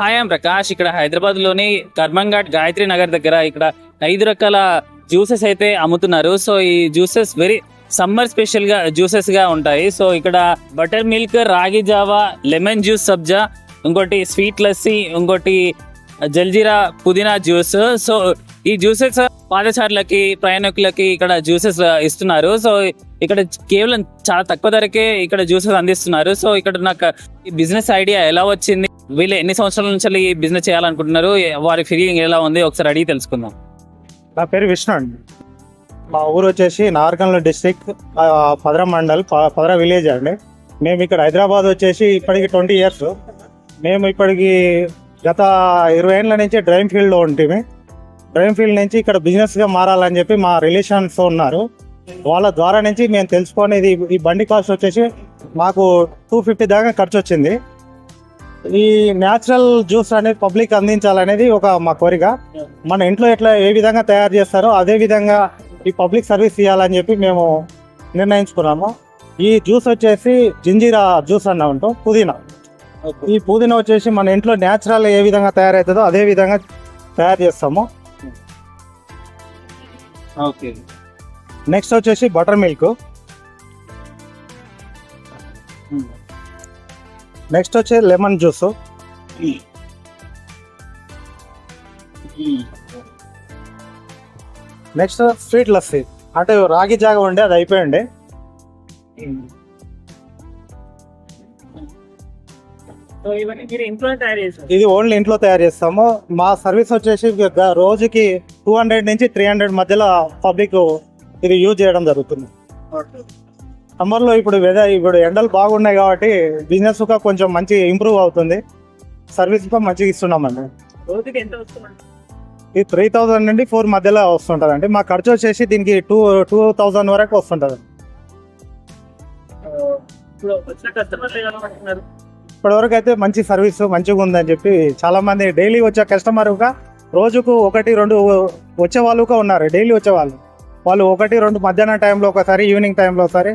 Hi ఆమ్ ప్రకాష్. ఇక్కడ హైదరాబాద్లోని కర్మంఘాట్ గాయత్రి నగర్ దగ్గర ఇక్కడ ఐదు రకాల జ్యూసెస్ అయితే అమ్ముతున్నారు. సో ఈ జ్యూసెస్ వెరీ సమ్మర్ స్పెషల్గా జ్యూసెస్గా ఉంటాయి. సో ఇక్కడ బటర్ మిల్క్ రాగి జావా లెమన్ జ్యూస్ సబ్జా ఇంకోటి స్వీట్ లస్సీ ఇంకోటి జల్జీరా పుదీనా జ్యూస్. సో ఈ జ్యూసెస్ పాదచారులకి ప్రయాణికులకి ఇక్కడ జ్యూసెస్ ఇస్తున్నారు. సో ఇక్కడ కేవలం చాలా తక్కువ ధరకే ఇక్కడ జ్యూసెస్ అందిస్తున్నారు. సో ఇక్కడ నాకు ఈ బిజినెస్ ఐడియా ఎలా వచ్చింది? వీళ్ళు ఎన్ని సంవత్సరాల నుంచి ఈ బిజినెస్ చేయాలనుకుంటున్నారు? వారి ఫీలింగ్ ఎలా ఉంది? ఒకసారి అడిగి తెలుసుకుందాం. నా పేరు విష్ణు అండి. మా ఊరు వచ్చేసి నార్కన్ల డిస్టిక్ పదర మండల్ ప- పదర విలేజ్ అండి. మేము ఇక్కడ హైదరాబాద్ వచ్చేసి ఇప్పటికి ట్వంటీ ఇయర్స్ మేము ఇప్పటికి గత ఇరవై ఏళ్ళ నుంచి డ్రైమ్ ఫీల్డ్లో ఉంటుంది డ్రైమ్ ఫీల్డ్ నుంచి ఇక్కడ బిజినెస్గా మారాలని చెప్పి మా రిలేషన్స్ ఉన్నారు. వాళ్ళ ద్వారా నుంచి మేము తెలుసుకునేది ఈ బండి కాస్ట్ వచ్చేసి మాకు టూ ఫిఫ్టీ దాకా ఖర్చు వచ్చింది. ఈ న్యాచురల్ జ్యూస్ అనేది పబ్లిక్ అందించాలనేది ఒక మా కోరిక. మన ఇంట్లో ఎట్లా ఏ విధంగా తయారు చేస్తారో అదే విధంగా ఈ పబ్లిక్ సర్వీస్ ఇవ్వాలని చెప్పి మేము నిర్ణయించుకున్నాము. ఈ జ్యూస్ వచ్చేసి జింజీరా జ్యూస్ అన్న ఉంటాం పుదీనా. ఈ పుదీనా వచ్చేసి మన ఇంట్లో న్యాచురల్ ఏ విధంగా తయారవుతుందో అదే విధంగా తయారు చేస్తాము. ఓకే. నెక్స్ట్ వచ్చేసి బటర్ మిల్క్ నెక్స్ట్ వచ్చి lemon juice. Next sweet lassi. అంటే రాగి జాగ ఉండే అది చేశారు? ఇది ఓన్లీ ఇంట్లో తయారు చేస్తాము. మా సర్వీస్ వచ్చేసి రోజుకి టూ హండ్రెడ్ నుంచి త్రీ హండ్రెడ్ మధ్యలో పబ్లిక్ ఇది యూజ్ చేయడం జరుగుతుంది. సమ్మర్లో ఇప్పుడు వెదర్ ఇప్పుడు ఎండలు బాగున్నాయి కాబట్టి బిజినెస్ కూడా కొంచెం మంచి ఇంప్రూవ్ అవుతుంది. సర్వీస్ కూడా మంచిగా ఇస్తున్నామండి రోజుకి ఎంత ఇది త్రీ థౌజండ్ నుండి ఫోర్ మధ్యలో వస్తుంటుంది అండి మా ఖర్చు వచ్చేసి దీనికి టూ టూ థౌజండ్ వరకు వస్తుంటుంది. ఇప్పటివరకు అయితే మంచి సర్వీస్ మంచిగా ఉందని చెప్పి చాలా మంది డైలీ వచ్చే కస్టమర్గా రోజుకు ఒకటి రెండు వచ్చే వాళ్ళు కూడా ఉన్నారు. డైలీ వచ్చే వాళ్ళు. వాళ్ళు ఒకటి రెండు మధ్యాహ్నం టైంలో ఒకసారి ఈవినింగ్ టైంలో ఒకసారి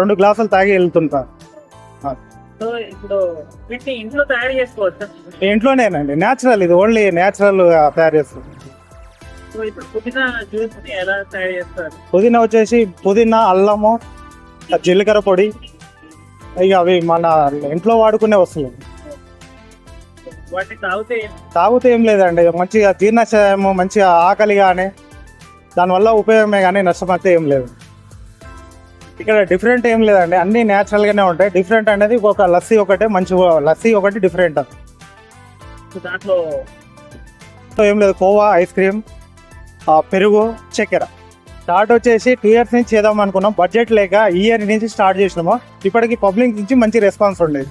రెండు గ్లాసులు తాగి వీటిని ఇంట్లో తయారు చేసుకోవచ్చు? ఇంట్లోనేనండి. న్యాచురల్ ఇది ఓన్లీ న్యాచురల్ తయారు ఇప్పుడు పుదీనా వచ్చేసి పుదీనా అల్లము జీలకర్ర పొడి. ఇక అవి మన ఇంట్లో వాడుకునే వస్తువులు. వాటిని తాగితే ఏం? లేదండి. మంచిగా జీర్ణాశయము మంచిగా ఆకలి కానీ దానివల్ల ఉపయోగమే కానీ నష్టం అయితే ఏం లేదు. ఇక్కడ డిఫరెంట్ ఏం లేదండి. అన్నీ న్యాచురల్గానే ఉంటాయి. డిఫరెంట్ అనేది ఒక లస్సీ ఒకటే మంచి లస్సీ ఒకటి డిఫరెంట్ దాంట్లో ఏం లేదు కోవా ఐస్ క్రీమ్ పెరుగు చక్కెర. స్టార్ట్ వచ్చేసి టూ ఇయర్స్ నుంచి చేద్దాం అనుకున్నాం. బడ్జెట్ లేక ఈ ఇయర్ నుంచి స్టార్ట్ చేసినాము. ఇప్పటికి పబ్లిక్ నుంచి మంచి రెస్పాన్స్ ఉండేది